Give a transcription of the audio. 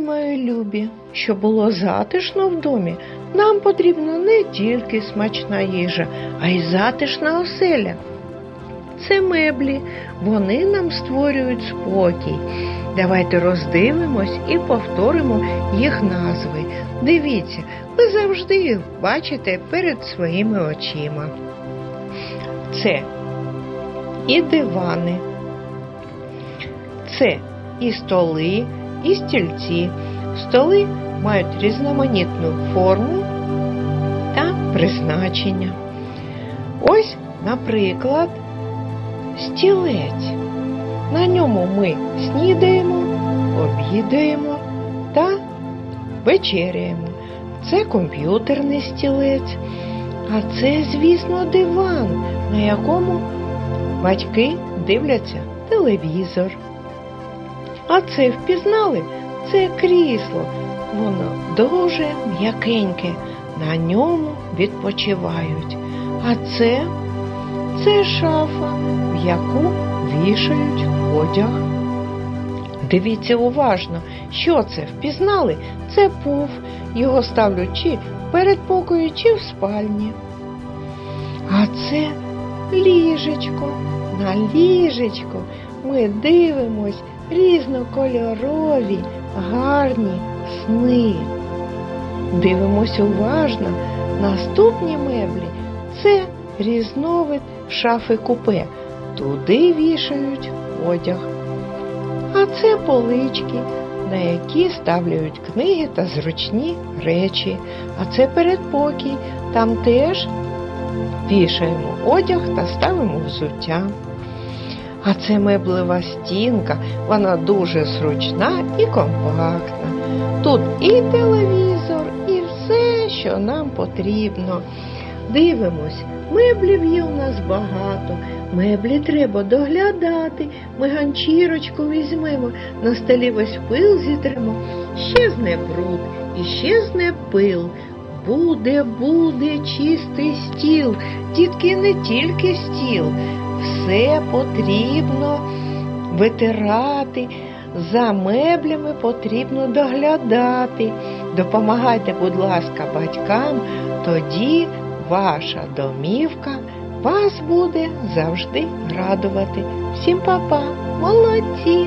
мої любі, щоб було затишно в домі, нам потрібна не тільки смачна їжа, а й затишна оселя. Це меблі, вони нам створюють спокій. Давайте роздивимось і повторимо їх назви. Дивіться, ви завжди їх бачите перед своїми очима. Це і дивани, це і столи, і стільці. Столи мають різноманітну форму та призначення. Ось, наприклад, стілець. На ньому ми снідаємо, обідаємо та вечеряємо. Це комп'ютерний стілець, а це, звісно, диван, на якому батьки дивляться телевізор. А це впізнали? Це крісло. Воно дуже м'якеньке, на ньому відпочивають. А це, це шафа, в яку вішають одяг. Дивіться уважно, що це впізнали? Це пуф, його ставлять чи в передпокої, чи в спальні. А це ліжечко. На ліжечко ми дивимось різнокольорові, гарні сни. Дивимось уважно. Наступні меблі це різновид шафи купе. Туди вішають одяг. А це полички, на які ставляють книги та зручні речі. А це передпокій. Там теж вішаємо одяг та ставимо взуття. А це меблева стінка, вона дуже зручна і компактна. Тут і телевізор, і все, що нам потрібно. Дивимось, меблів є у нас багато. Меблі треба доглядати. Ми ганчірочку візьмемо, на столі весь пил зітремо, щезне бруд і щезне пил. Буде, буде чистий стіл, дітки не тільки стіл, все потрібно витирати, за меблями потрібно доглядати. Допомагайте, будь ласка, батькам, тоді ваша домівка вас буде завжди радувати. Всім па-па, молодці!